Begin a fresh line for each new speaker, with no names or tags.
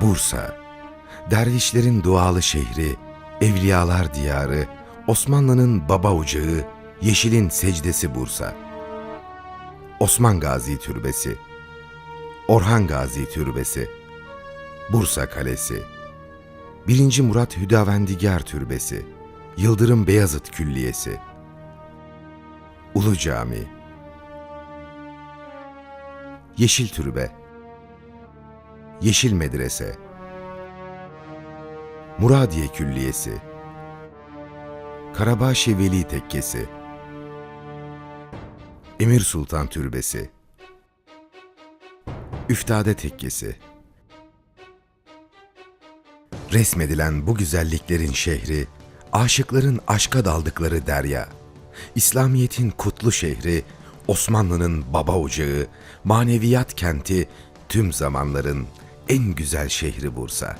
Bursa, dervişlerin dualı şehri, evliyalar diyarı, Osmanlı'nın baba ocağı, yeşilin secdesi Bursa. Osman Gazi Türbesi, Orhan Gazi Türbesi, Bursa Kalesi, 1. Murat Hüdavendigar Türbesi, Yıldırım Beyazıt Külliyesi, Ulu Cami, Yeşil Türbe, Yeşil Medrese, Muradiye Külliyesi, Karabaşi Veli Tekkesi, Emir Sultan Türbesi, Üftade Tekkesi, Resmedilen bu güzelliklerin şehri, aşıkların aşka daldıkları derya, İslamiyet'in kutlu şehri, Osmanlı'nın baba ocağı, maneviyat kenti, tüm zamanların en güzel şehri Bursa.